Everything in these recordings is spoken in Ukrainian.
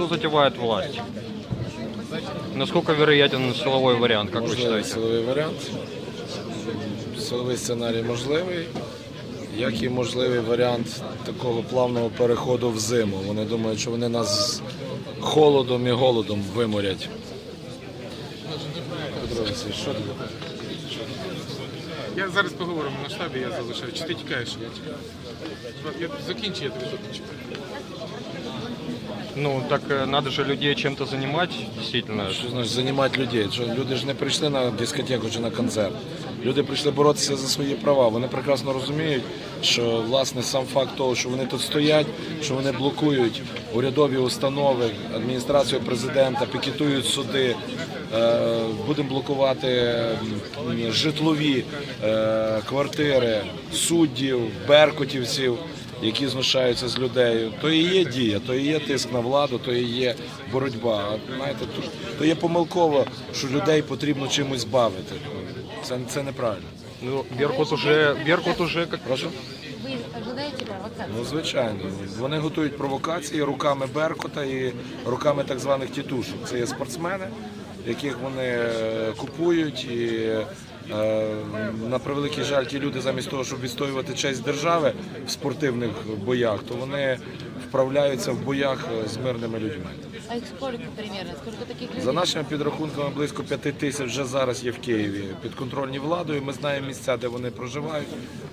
Что затевает власть? Насколько вероятен силовой вариант, как вы Можливий считаете? силовий варіант. Силовий сценарій можливий, як і можливий варіант такого плавного переходу в зиму. Вони думають, що вони нас з холодом і голодом виморять. Петро Олексійович, що ти? Я зараз поговоримо на штабі, я залишаю. Чи ти тікаєш? Я тікаю. Я закінчу, я тобі закінчу. Ну, так э, надо же людей чем-то занимать, действительно. Що значить займати людей? Що люди ж не прийшли на дискотеку чи на концерт. Люди прийшли боротися за свої права. Вони прекрасно розуміють, що власне сам факт того, що вони тут стоять, що вони блокують урядові установи, адміністрацію президента, пікетують суди. Е, Будемо блокувати житлові е, квартири суддів, беркутівців які знущаються з людей, то і є дія, то і є тиск на владу, то і є боротьба. А, Знаєте, то, то є помилково, що людей потрібно чимось бавити. Це, це неправильно. Ну, Беркут уже, Беркут уже как... Прошу? Ну, звичайно. Вони готують провокації руками Беркута і руками так званих тітушок. Це є спортсмени, яких вони е, купують і. Е, На превеликий жаль, ті люди замість того, щоб відстоювати честь держави в спортивних боях, то вони вправляються в боях е, з мирними людьми. А их сколько примерно? Сколько таких людей? За нашими підрахунками, близько п'яти тисяч вже зараз є в Києві підконтрольні владою. Ми знаємо місця, де вони проживають,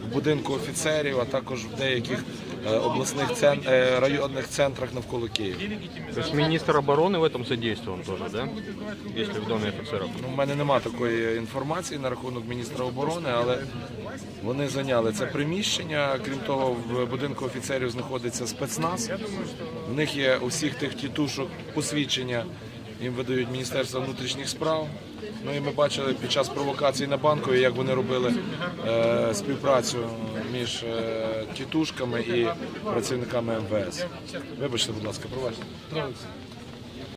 в будинку офіцерів, а також в деяких е, обласних цен... е, районних центрах навколо Києва. То есть министр обороны в этом задействован тоже, да? Если в доме офицеров. Ну, У мене немає такої інформації на рахунок міністра оборони, але вони зайняли це приміщення. Крім того, в будинку офіцерів знаходиться спецназ. В них є усіх тих тітушок посвідчення. Їм видають Міністерство внутрішніх справ. Ну і ми бачили під час провокації на банкові, як вони робили е, співпрацю між е, тітушками і працівниками МВС. Вибачте, будь ласка, пробачте.